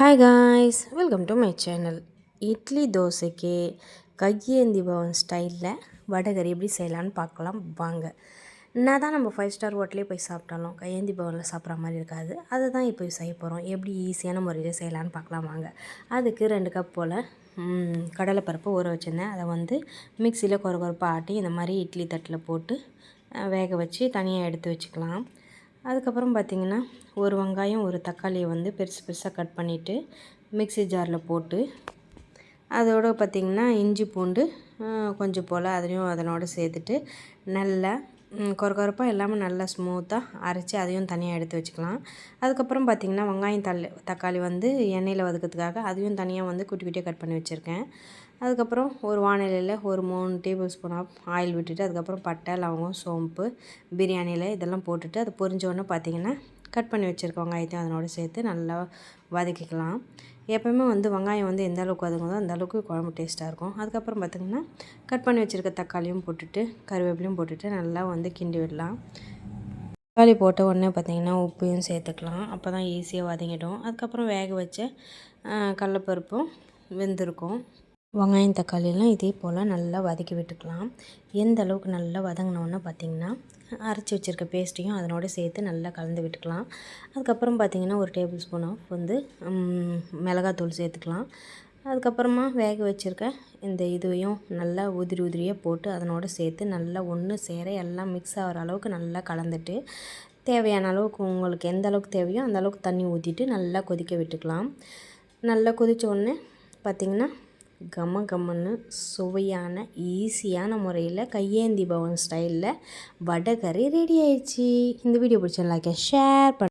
Hi guys welcome to my channel idli தோசைக்கு கையேந்தி பவன் ஸ்டைலில் வடகறி எப்படி செய்யலான்னு பார்க்கலாம். வாங்க. என்ன தான் நம்ம ஃபைவ் ஸ்டார் ஹோட்டலே போய் சாப்பிட்டாலும் கையேந்தி பவனில் சாப்பிட்ற மாதிரி இருக்காது. அதை தான் இப்போ செய்ய போகிறோம் எப்படி ஈஸியான முறையில் செய்யலான்னு பார்க்கலாம் வாங்க. அதுக்கு ரெண்டு கப் போல் கடலைப்பருப்பு ஊற வச்சுருந்தேன். அதை வந்து மிக்சியில் குறை குறைப்பாக ஆட்டி இந்த மாதிரி இட்லி தட்டில் போட்டு வேக வச்சு தனியாக எடுத்து வச்சுக்கலாம். அதுக்கப்புறம் பார்த்திங்கன்னா ஒரு வெங்காயம் ஒரு தக்காளியை வந்து பெருசு பெருசாக கட் பண்ணிவிட்டு மிக்சி ஜாரில் போட்டு அதோடு பார்த்திங்கன்னா இஞ்சி பூண்டு கொஞ்சம் போல் அதையும் அதனோடு சேர்த்துட்டு நல்லா கொரகொரப்பாக எல்லாமே நல்லா ஸ்மூத்தாக அரைச்சி அதையும் தனியாக எடுத்து வச்சுக்கலாம். அதுக்கப்புறம் பார்த்திங்கன்னா வெங்காயம் தள்ளி தக்காளி வந்து எண்ணெயில் வதக்கிறதுக்காக அதையும் தனியாக வந்து குட்டி குட்டியாக கட் பண்ணி வச்சுருக்கேன். அதுக்கப்புறம் ஒரு வானிலையில் ஒரு மூணு டேபிள் ஸ்பூன் ஆஃப் ஆயில் விட்டுட்டு அதுக்கப்புறம் பட்டை லவங்கம் சோம்பு பிரியாணியில் இதெல்லாம் போட்டுட்டு அது பொரிஞ்சோடனே பார்த்திங்கன்னா கட் பண்ணி வச்சுருக்க வெங்காயத்தையும் அதனோட சேர்த்து நல்லா வதக்கிக்கலாம். எப்போயுமே வந்து வெங்காயம் வந்து எந்த அளவுக்கு வதங்குதோ அந்த அளவுக்கு குழம்பு டேஸ்ட்டாக இருக்கும். அதுக்கப்புறம் பார்த்திங்கன்னா கட் பண்ணி வச்சுருக்க தக்காளியும் போட்டுட்டு கருவேப்பிலையும் போட்டுட்டு நல்லா வந்து கிண்டி விடலாம். தக்காளி போட்ட உடனே பார்த்திங்கன்னா உப்பையும் சேர்த்துக்கலாம். அப்போ தான் ஈஸியாக வதங்கிடும். அதுக்கப்புறம் வேக வச்ச கடலப்பருப்பும் வெந்திருக்கும். வெங்காயம் தக்காளியெல்லாம் இதே போல் நல்லா வதக்கி விட்டுக்கலாம். எந்த அளவுக்கு நல்லா வதங்கினோன்னு பார்த்திங்கன்னா அரைச்சி வச்சுருக்க பேஸ்ட்டையும் அதனோட சேர்த்து நல்லா கலந்து விட்டுக்கலாம். அதுக்கப்புறம் பார்த்திங்கன்னா ஒரு டேபிள் ஸ்பூன் ஆஃப் வந்து மிளகாத்தூள் சேர்த்துக்கலாம். அதுக்கப்புறமா வேக வச்சுருக்க இந்த இதுவையும் நல்லா உதிரி உதிரியாக போட்டு அதனோட சேர்த்து நல்லா ஒன்று சேர எல்லாம் மிக்ஸ் ஆகிற அளவுக்கு நல்லா கலந்துட்டு தேவையான அளவுக்கு உங்களுக்கு எந்த அளவுக்கு தேவையோ அந்த அளவுக்கு தண்ணி ஊற்றிட்டு நல்லா கொதிக்க விட்டுக்கலாம். நல்லா கொதித்த உடனே பார்த்திங்கன்னா கம கமன்னு சுவையான ஈஸியான முறையில் கையேந்தி பவன் ஸ்டைலில் வடகறி ரெடி ஆயிடுச்சு. இந்த வீடியோ பிடிச்சா லைக் ஷேர் பண்ண.